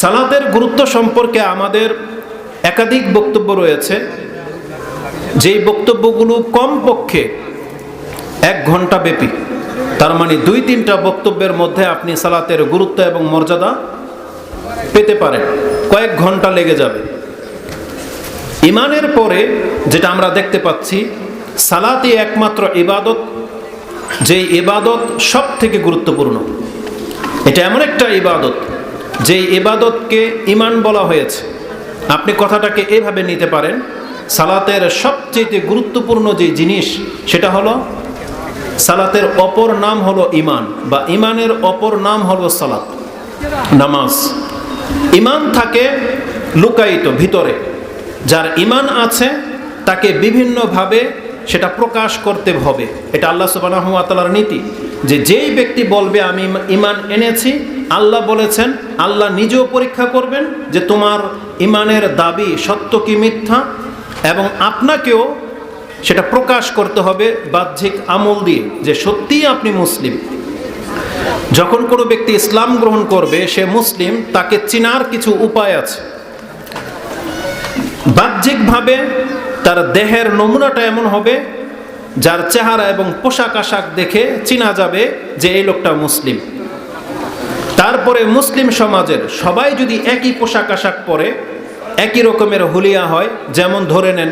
সালাতের গুরুত্ব সম্পর্কে আমাদের একাধিক বক্তব্য রয়েছে। যেই বক্তব্যগুলো কমপক্ষে এক ঘণ্টা ব্যাপী, তার মানে দুই তিনটা বক্তব্যের মধ্যে আপনি সালাতের গুরুত্ব এবং মর্যাদা পেতে পারেন। কয়েক ঘণ্টা লেগে যাবে। ইমানের পরে যেটা আমরা দেখতে পাচ্ছি, সালাতই একমাত্র ইবাদত যে ইবাদত সব থেকে গুরুত্বপূর্ণ। এটা এমন একটা ইবাদত যে ইবাদতকে ইমান বলা হয়েছে, আপনি কথাটাকে এভাবে নিতে পারেন, সালাতের সবচেয়ে গুরুত্বপূর্ণ যে জিনিস, সেটা হলো সালাতের অপর নাম হলো ইমান বা ইমানের অপর নাম হলো সালাত, নামাজ। ইমান থাকে লুকায়িত ভিতরে, যার ইমান আছে তাকে বিভিন্নভাবে সেটা প্রকাশ করতে হবে। এটা আল্লাহ সুবাহর নীতি। যে যেই ব্যক্তি বলবে, আমি ইমান এনেছি, আল্লাহ বলেছেন, আল্লাহ নিজেও পরীক্ষা করবেন যে তোমার ইমানের দাবি সত্য কি মিথ্যা এবং আপনাকেও সেটা প্রকাশ করতে হবে বাহ্যিক আমল দিয়ে যে সত্যিই আপনি মুসলিম। যখন কোনো ব্যক্তি ইসলাম গ্রহণ করবে, সে মুসলিম, তাকে চিনার কিছু উপায় আছে। বাহ্যিকভাবে তার দেহের নমুনাটা এমন হবে যার চেহারা এবং পোশাক আশাক দেখে চিনা যাবে যে এই লোকটা মুসলিম। তারপরে মুসলিম সমাজের সবাই যদি একই পোশাক আশাক পরে, একই রকমের হুলিয়া হয়, যেমন ধরে নেন,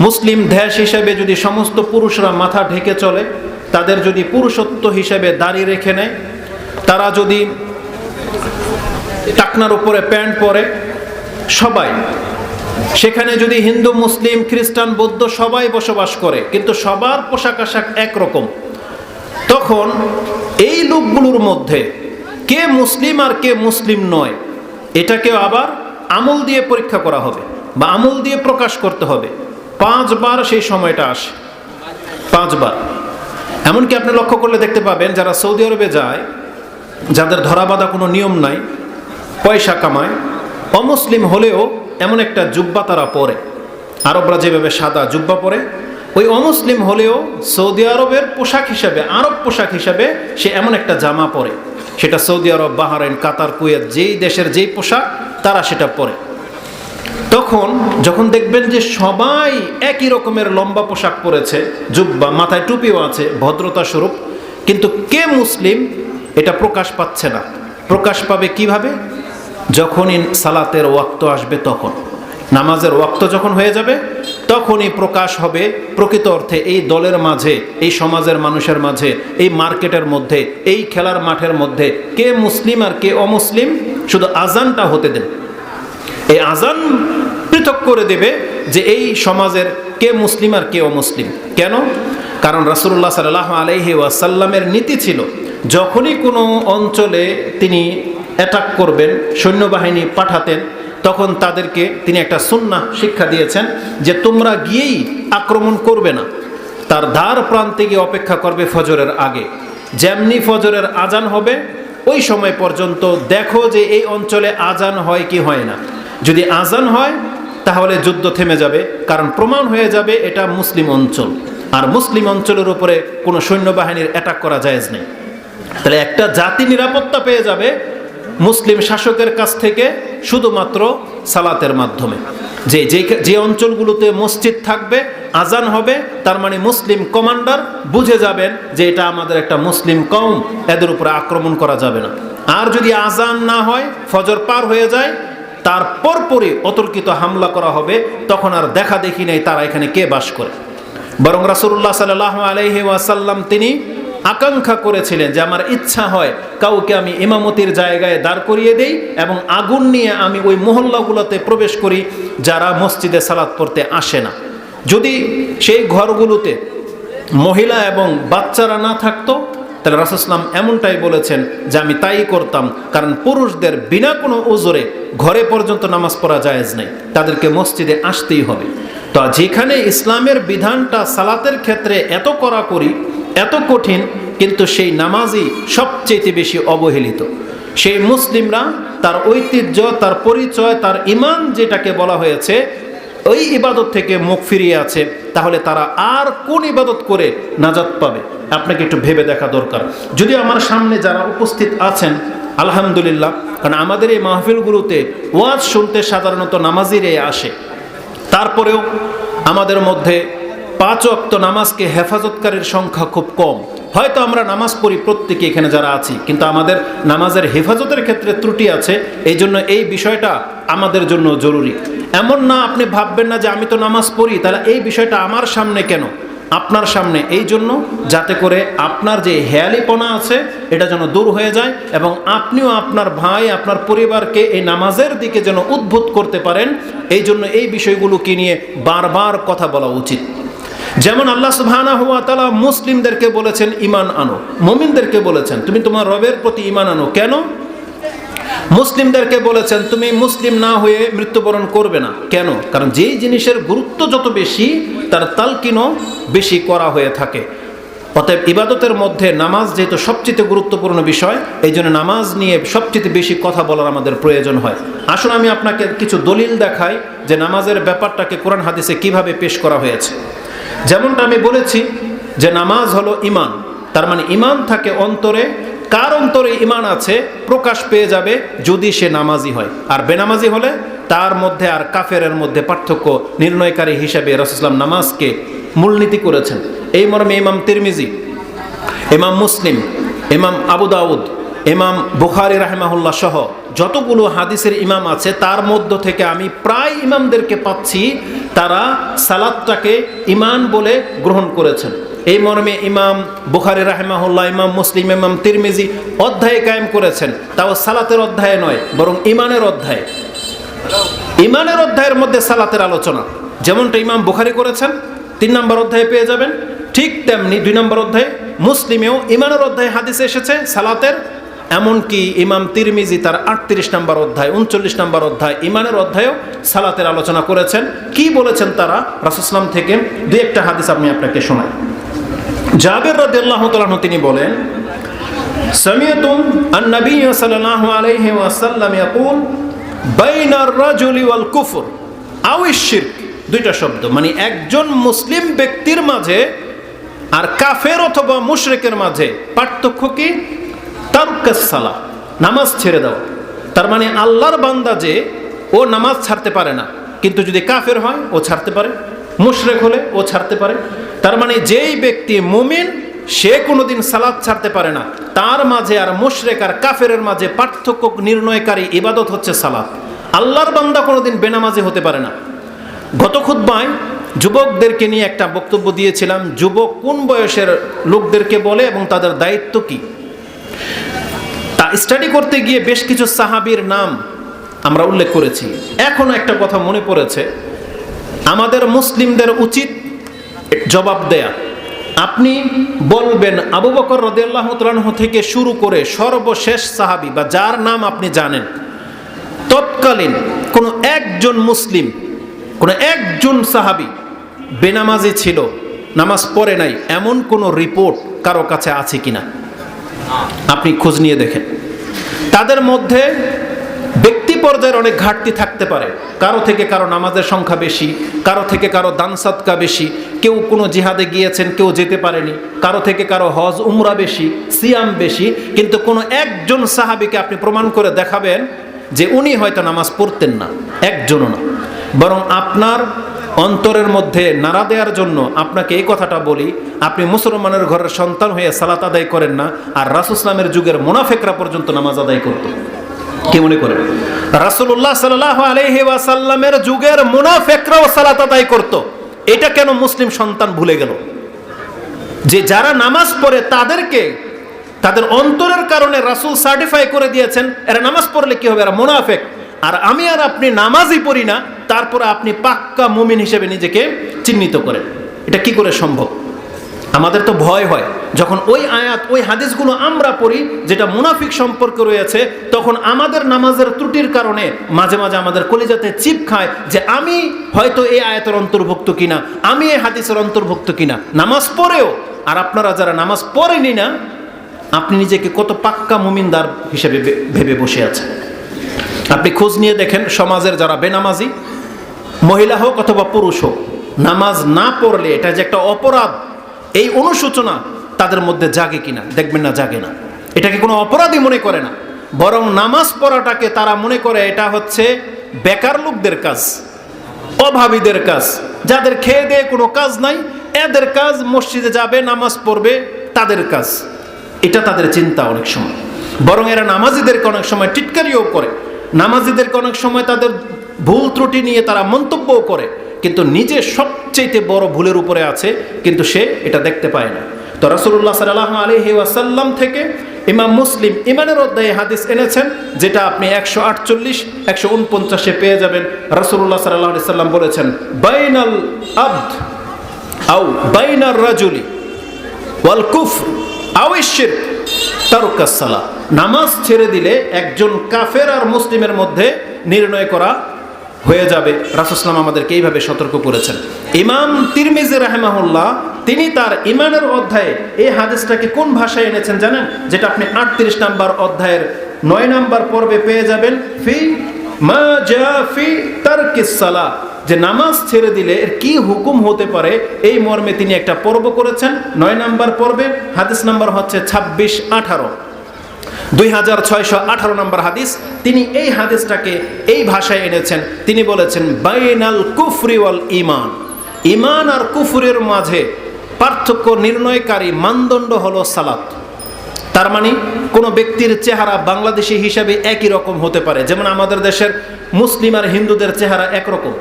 মুসলিম দেশ হিসেবে যদি সমস্ত পুরুষরা মাথা ঢেকে চলে, তাদের যদি পুরুষত্ব হিসেবে দাড়ি রেখে নেয়, তারা যদি টাকনার উপরে প্যান্ট পরে, সবাই সেখানে যদি হিন্দু, মুসলিম, খ্রিস্টান, বৌদ্ধ সবাই বসবাস করে, কিন্তু সবার পোশাক আশাক একরকম, তখন এই লোকগুলোর মধ্যে কে মুসলিম আর কে মুসলিম নয়, এটাকেও আবার আমল দিয়ে পরীক্ষা করা হবে বা আমল দিয়ে প্রকাশ করতে হবে। পাঁচবার সেই সময়টা আসে। পাঁচবার। এমনকি আপনি লক্ষ্য করলে দেখতে পাবেন, যারা সৌদি আরবে যায়, যাদের ধরাবাধা কোনো নিয়ম নাই, পয়সা কামায়, অমুসলিম হলেও এমন একটা জুব্বা তারা পরে। আরবরা যেভাবে সাদা জুব্বা পরে, ওই অমুসলিম হলেও সৌদি আরবের পোশাক হিসাবে, আরব পোশাক হিসাবে সে এমন একটা জামা পরে। সেটা Saudi Arab, Bahrain, Qatar, Kuwait, যেই দেশের যেই পোশাক, তারা সেটা পরে। তখন যখন দেখবেন যে সবাই একই রকমের লম্বা পোশাক পরেছে, জুব্বা, মাথায় টুপিও আছে, ভদ্রতা স্বরূপ, কিন্তু কে মুসলিম এটা প্রকাশ পাচ্ছে না। প্রকাশ পাবে কীভাবে? যখনই সালাতের ওয়াক্ত আসবে তখন। নামাজের ওয়াক্ত যখন হয়ে যাবে, তখনই প্রকাশ হবে প্রকৃত অর্থে এই দলের মাঝে, এই সমাজের মানুষের মাঝে, এই মার্কেটের মধ্যে, এই খেলার মাঠের মধ্যে কে মুসলিম আর কে অমুসলিম, শুধু আজানটা হতে দেন এই আজান পৃথক করে দেবে যে এই সমাজের কে মুসলিম আর কে অমুসলিম। কেন? কারণ রাসুল্লাহ সাল্লাহ আলহি ওয়াসাল্লামের নীতি ছিল, যখনই কোনো অঞ্চলে তিনি অ্যাটাক করবেন, সৈন্যবাহিনী পাঠাতেন, তখন তাদেরকে তিনি একটা সুন্না শিক্ষা দিয়েছেন যে তোমরা গিয়েই আক্রমণ করবে না। তার ধার প্রান্তে গিয়ে অপেক্ষা করবে ফজরের আগে। যেমনি ফজরের আজান হবে, ওই সময় পর্যন্ত দেখো যে এই অঞ্চলে আজান হয় কি হয় না। যদি আজান হয়, তাহলে যুদ্ধ থেমে যাবে, কারণ প্রমাণ হয়ে যাবে এটা মুসলিম অঞ্চল। আর মুসলিম অঞ্চলের উপরে কোনো সৈন্যবাহিনীর অ্যাটাক করা জায়েজ নেই। তাহলে একটা জাতি নিরাপত্তা পেয়ে যাবে মুসলিম শাসকের কাছ থেকে শুধুমাত্র সালাতের মাধ্যমে। যে যে অঞ্চলগুলোতে মসজিদ থাকবে, আজান হবে, তার মানে মুসলিম কমান্ডার বুঝে যাবেন যে এটা আমাদের একটা মুসলিম কম এদের উপরে আক্রমণ করা যাবে না। আর যদি আজান না হয়, ফজর পার হয়ে যায়, তার পরপরই অতর্কিত হামলা করা হবে, তখন আর দেখা দেখি নেই তারা এখানে কে বাস করে। বরং রাসুল্লাহ সাল্লাহ আলহি ওয়াসাল্লাম তিনি আকাঙ্ক্ষা করেছিলেন যে আমার ইচ্ছা হয় কাউকে আমি ইমামতির জায়গায় দাঁড় করিয়ে দেই এবং আগুন নিয়ে আমি ওই মহল্লাগুলোতে প্রবেশ করি যারা মসজিদে সালাদ পড়তে আসে না। যদি সেই ঘরগুলোতে মহিলা এবং বাচ্চারা না থাকতো, তাহলে রাসুসলাম এমনটাই বলেছেন যে আমি তাই করতাম, কারণ পুরুষদের বিনা কোনো ওজোরে ঘরে পর্যন্ত নামাজ পড়া জায়েজ নেই, তাদেরকে মসজিদে আসতেই হবে। তো যেখানে ইসলামের বিধানটা সালাতের ক্ষেত্রে এত করা করি এত কঠিন, কিন্তু সেই নামাজই সবচেয়ে বেশি অবহেলিত। সেই মুসলিমরা তার ঐতিহ্য, তার পরিচয়, তার ইমান যেটাকে বলা হয়েছে, ওই ইবাদত থেকে মুখ ফিরিয়ে আছে, তাহলে তারা আর কোন ইবাদত করে নাজাত পাবে? আপনাকে একটু ভেবে দেখা দরকার। যদি আমার সামনে যারা উপস্থিত আছেন, আলহামদুলিল্লাহ, কারণ আমাদের এই মাহফিলগুলোতে ওয়াজ শুনতে সাধারণত নামাজিরে আসে। তারপরেও আমাদের মধ্যে পাঁচ অক্ত নামাজকে হেফাজতকারীর সংখ্যা খুব কম। হয়তো আমরা নামাজ পড়ি প্রত্যেকে এখানে যারা আছি, কিন্তু আমাদের নামাজের হেফাজতের ক্ষেত্রে ত্রুটি আছে, এই জন্য এই বিষয়টা আমাদের জন্য জরুরি। এমন না আপনি ভাববেন না যে আমি তো নামাজ পড়ি, তাহলে এই বিষয়টা আমার সামনে কেন? আপনার সামনে। এই জন্য যাতে করে আপনার যে হেয়ালিপনা আছে, এটা যেন দূর হয়ে যায় এবং আপনিও আপনার ভাই, আপনার পরিবারকে এই নামাজের দিকে যেন উদ্ভূত করতে পারেন, এই জন্য এই বিষয়গুলোকে নিয়ে বারবার কথা বলা উচিত। যেমন আল্লাহ সুবহানা হুয়া তালা মুসলিমদেরকে বলেছেন ইমান আনো। মমিনদেরকে বলেছেন, তুমি তোমার রবের প্রতি ইমান আনো। কেন? মুসলিমদেরকে বলেছেন, তুমি মুসলিম না হয়ে মৃত্যুবরণ করবে না। কেন? কারণ যেই জিনিসের গুরুত্ব যত বেশি, তার তালকিনও বেশি করা হয়ে থাকে। অতএব ইবাদতের মধ্যে নামাজ যেহেতু সবচেয়ে গুরুত্বপূর্ণ বিষয় এই জন্য নামাজ নিয়ে সবচেয়ে বেশি কথা বলার আমাদের প্রয়োজন হয়। আসুন আমি আপনাকে কিছু দলিল দেখাই যে নামাজের ব্যাপারটাকে কোরআন হাদিসে কীভাবে পেশ করা হয়েছে। যেমনটা আমি বলেছি যে নামাজ হলো ইমান। তার মানে ইমান থাকে অন্তরে। কার অন্তরে ইমান আছে? প্রকাশ পেয়ে যাবে যদি সে নামাজি হয়। আর বেনামাজি হলে তার মধ্যে আর কাফেরের মধ্যে পার্থক্য নির্ণয়কারী হিসেবে রসুলাম নামাজকে মূলনীতি করেছেন। এই মর্মে ইমাম তিরমিজি, ইমাম মুসলিম, ইমাম আবু দাউদ, ইমাম বুখারি রাহেমাহুল্লাহ সহ যতগুলো হাদিসের ইমাম আছে, তার মধ্য থেকে আমি প্রায় ইমামদেরকে পাচ্ছি, তারা সালাদটাকে ইমান বলে গ্রহণ করেছেন। এই মর্মে ইমাম বুখারি রাহেমাহুল্লাহ, ইমাম মুসলিম, ইমাম তিরমিজি অধ্যায়ে কায়েম করেছেন। তাও সালাতের অধ্যায়ে নয়, বরং ইমানের অধ্যায়ে। ইমানের অধ্যায়ের মধ্যে সালাতের আলোচনা। যেমনটা ইমাম বুখারি করেছেন, তিন নম্বর অধ্যায়ে পেয়ে যাবেন। ঠিক তেমনি দুই নম্বর অধ্যায়ে মুসলিমেও ইমানের অধ্যায়ে হাদিসে এসেছে, সালাতের এমনকি ইমাম তিরমিজি তার আটত্রিশ নম্বর অধ্যায়, উনচল্লিশ নম্বর অধ্যায়, ইমানের অধ্যায়েও সালাতের আলোচনা করেছেন। কি বলেছেন তারা? রাসুসলাম থেকে দু একটা হাদিস আমি আপনাকে শোনাই। জাবের রাদিয়াল্লাহু তাআলা তিনি বলেন আন নবী সাল্লাল্লাহু আলাইহি ওয়াসাল্লাম ইয়াকুল বাইনার রাজুলি ওয়াল কুফর। আও শিরক, দুইটা শব্দ মানে একজন মুসলিম ব্যক্তির মাঝে আর কাফের অথবা মুশরিকের মাঝে পার্থক্য কি? সালা নামাজ ছেড়ে দাও। তার মানে আল্লাহর বান্দা যে, ও নামাজ ছাড়তে পারে না। কিন্তু যদি কাফের হয়, ও ছাড়তে পারে। মুশরেক হলে ও ছাড়তে পারে। তার মানে যেই ব্যক্তি মুমিন, সে কোনোদিন সালাদ ছাড়তে পারে না। তার মাঝে আর মুশরেক আর কাফেরের মাঝে পার্থক্য নির্ণয়কারী ইবাদত হচ্ছে সালাদ আল্লাহর বান্দা কোনোদিন বেনামাজি হতে পারে না। গত খুদ্বায় যুবকদেরকে নিয়ে একটা বক্তব্য দিয়েছিলাম। যুবক কোন বয়সের লোকদেরকে বলে এবং তাদের দায়িত্ব কি? স্টাডি করতে গিয়ে বেশ কিছু সাহাবির নাম আমরা উল্লেখ করেছি। এখনও একটা কথা মনে পড়েছে। আমাদের মুসলিমদের উচিত জবাব দেয়া। আপনি বলবেন, আবু বকর রদিয়াল্লাহ তালাহ থেকে শুরু করে সর্বশেষ সাহাবি বা যার নাম আপনি জানেন, তৎকালীন কোনো একজন মুসলিম, কোনো একজন সাহাবি বেনামাজি ছিল, নামাজ পড়ে নাই, এমন কোনো রিপোর্ট কারও কাছে আছে কিনা? আপনি খোঁজ নিয়ে দেখেন। তাদের মধ্যে ব্যক্তি পর্যায়ের অনেক ঘাটতি থাকতে পারে। কারও থেকে কারও নামাজের সংখ্যা বেশি, কারও থেকে কারও দান সাদকা বেশি, কেউ কোনো জিহাদে গিয়েছেন, কেউ যেতে পারেনি, কারও থেকে কারও হজ, উমরা বেশি, সিয়াম বেশি, কিন্তু কোনো একজন সাহাবিকে আপনি প্রমাণ করে দেখাবেন যে উনি হয়তো নামাজ পড়তেন না, একজনও না। বরং আপনার অন্তরের মধ্যে নাড়া দেওয়ার জন্য আপনাকে এই কথাটা বলি, আপনি মুসলমানের ঘরের সন্তান হয়ে সালাত আদায় করেন না, আর রাসুসলামের যুগের মোনাফেকরা পর্যন্ত নামাজ আদায় করত। কি মনে করেন? রাসুল্লাহ সাল্লাহ আলহি ওয়াসাল্লামের যুগের মুনাফেকরাও সালাত আদায় করত। এটা কেন মুসলিম সন্তান ভুলে গেল? যে যারা নামাজ পড়ে তাদেরকে, তাদের অন্তরের কারণে রাসুল সার্টিফাই করে দিয়েছেন, এরা নামাজ পড়লে কি হবে? এরা মোনাফেক। আর আমি আর আপনি নামাজই পড়ি না তারপরে আপনি পাক্কা মুমিন হিসেবে নিজেকে চিহ্নিত করেন। এটা কি করে সম্ভব? আমাদের তো ভয় হয়। যখন ওই আয়াত, ওই হাদিসগুলো আমরা পড়ি, যেটা মুনাফিক সম্পর্ক রয়েছে, তখন আমাদের নামাজের ত্রুটির কারণে মাঝে মাঝে আমাদের কলিজাতে চিপ খায় যে আমি হয়তো এই আয়াতের অন্তর্ভুক্ত কিনা, আমি এই হাদিসের অন্তর্ভুক্ত কিনা। নামাজ পড়েও, আর আপনারা যারা নামাজ পড়েনি না, আপনি নিজেকে কত পাক্কা মুমিনদার হিসেবে ভেবে বসে আছেন। আপনি খোঁজ নিয়ে দেখেন, সমাজের যারা বেনামাজি মহিলা হোক অথবা পুরুষ হোক, নামাজ না পড়লে এটা যে একটা অপরাধ, এই অনুশোচনা তাদের মধ্যে জাগে কিনা, দেখবেন না জাগে না। এটাকে কোনো অপরাধই মনে করে না। বরং নামাজ পড়াটাকে তারা মনে করে এটা হচ্ছে বেকার লোকদের কাজ, অভাবীদের কাজ। যাদের খেয়ে দিয়ে কোনো কাজ নাই, এদের কাজ, মসজিদে যাবে, নামাজ পড়বে, তাদের কাজ। এটা তাদের চিন্তা অনেক সময়। বরং এরা নামাজিদেরকে অনেক সময় টিটকারিও করে। নামাজিদেরকে অনেক সময় তাদের ভুল ত্রুটি নিয়ে তারা মন্তব্যও করে, কিন্তু নিজে সবচেয়ে বড় ভুলের উপরে আছে, কিন্তু সে এটা দেখতে পায় না। তো রাসুল্লাহ সাল্লাহ আলহি ওয়াসাল্লাম থেকে ইমাম মুসলিম ইমানের অধ্যায়ে হাদিস এনেছেন, যেটা আপনি একশো আটচল্লিশ, একশো উনপঞ্চাশে পেয়ে যাবেন। রাসুল্লাহ সাল্লাহ সাল্লাম বলেছেন, বাইনাল আব্দ আউ বাইনার রাজুলি ওয়াল কুফ আউশির তারুকাসালা নামাজ ছেড়ে দিলে একজন কাফের আর মুসলিমের মধ্যে নির্ণয় করা হয়ে যাবে। রাসুসলাম আমাদেরকে এইভাবে সতর্ক করেছেন। ইমাম তিরমিজি রাহেমাহুল্লাহ, তিনি তার ইমানের অধ্যায়ে এই হাদিসটাকে কোন ভাষায় এনেছেন জানেন? যেটা আপনি আটত্রিশ নাম্বার অধ্যায়ের নয় নাম্বার পর্বে পেয়ে যাবেন। ফি মা জা ফি তারকিসালা যে নামাজ ছেড়ে দিলে এর কি হুকুম হতে পারে, এই মর্মে তিনি একটা পর্ব করেছেন। নয় নাম্বার পর্বে, হাদিস নাম্বার হচ্ছে ছাব্বিশ আঠারো। দুই হাজার ছয়শো আঠারো নম্বর হাদিস, তিনি এই হাদিসটাকে এই ভাষায় এনেছেন। তিনি বলেছেন, বাইনাল কুফরি ওয়াল ইমান ইমান আর কুফরের মাঝে পার্থক্য নির্ণয়কারী মানদণ্ড হলো সালাত। তার মানে কোনো ব্যক্তির চেহারা বাংলাদেশি হিসাবে একই রকম হতে পারে। যেমন আমাদের দেশের মুসলিম আর হিন্দুদের চেহারা একরকম।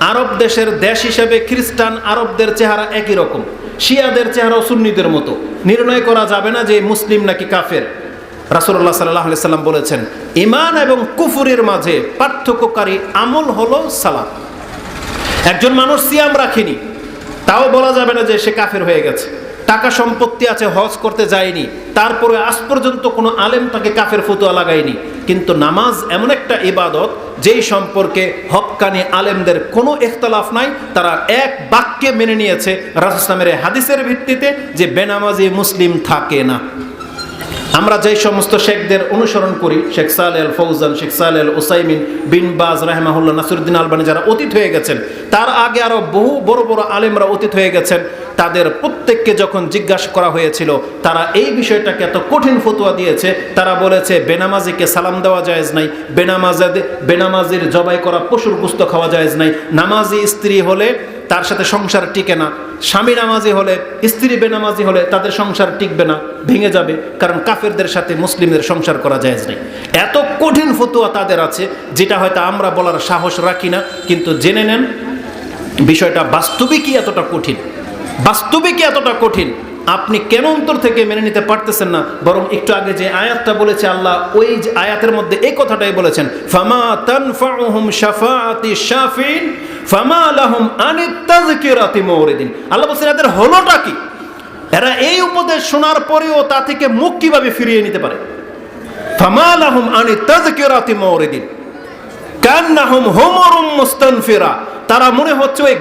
আরব দেশের দেশ হিসেবে খ্রিস্টান আরবদের চেহারা একই রকম। শিয়াদের চেহারা সুন্নিদের মতো। নির্ণয় করা যাবে না যে মুসলিম নাকি কাফের। রাসুল্লাহ সাল্লাহ সাল্লাম বলেছেন ইমান এবং কুফুরের মাঝে পার্থক্যকারী আমল হলো সালাম একজন মানুষ সিয়াম রাখেনি, তাও বলা যাবে না যে সে কাফের হয়ে গেছে। টাকা সম্পত্তি আছে, হজ করতে যায়নি, তারপরে আজ পর্যন্ত কোনো আলেম তাকে কাফের ফতুয়া লাগায়নি। কিন্তু নামাজ এমন একটা ইবাদত, যেই সম্পর্কে হকানি আলেমদের কোনো ইখতলাফ নাই, তারা এক বাক্যে মেনে নিয়েছে রাসুসলামের হাদিসের ভিত্তিতে যে বেনামাজি মুসলিম থাকে না। আমরা যেই সমস্ত শেখদের অনুসরণ করি, শেখ সালেল ফৌজান শেখ সালেল ওসাইমিন বিন বাজ রাহমাহুল্লাহ নাসিরুদ্দিন আলবানি যারা অতীত হয়ে গেছেন, তার আগে আরও বহু বড় বড় আলেমরা অতীত হয়ে গেছেন, তাদের প্রত্যেককে যখন জিজ্ঞাসা করা হয়েছিল, তারা এই বিষয়টাকে এত কঠিন ফতুয়া দিয়েছে, তারা বলেছে, বেনামাজিকে সালাম দেওয়া জায়েজ নাই বেনামাজে বেনামাজির জবাই করা পশুর গুস্ত খাওয়া জায়েজ নাই, নামাজি স্ত্রী হলে তার সাথে সংসার টিকে না। স্বামী নামাজি হলে, স্ত্রী বেনামাজি হলে তাদের সংসার টিকবে না, ভেঙে যাবে, কারণ কাফেরদের সাথে মুসলিমদের সংসার করা যায় নেই। এত কঠিন ফতুয়া তাদের আছে, যেটা হয়তো আমরা বলার সাহস রাখি না, কিন্তু জেনে নেন, বিষয়টা বাস্তবিকই এতটা কঠিন। বাস্তবিকই এতটা কঠিন আপনি কেন অন্তর থেকে মেনে নিতে পারতেছেন না? বরং একটু আগে যে আয়াতটা বলেছে আল্লাহ, ওই আয়াতের মধ্যে এই কথাটাই বলেছেন, ফামা শাফাআতি শাফিন, ফামা লাহুম তাযকিরাতি আল্লাহ এদের হলোটা কি? এরা এই উপদেশ শোনার পরেও তা থেকে মুখ কীভাবে ফিরিয়ে নিতে পারে? ফামা লাহুম আনিত তাযকিরাতি মুরিদিন, কান্নাহুম হুমরুম মুস্তানফিরা। তারা মনে হচ্ছে ওই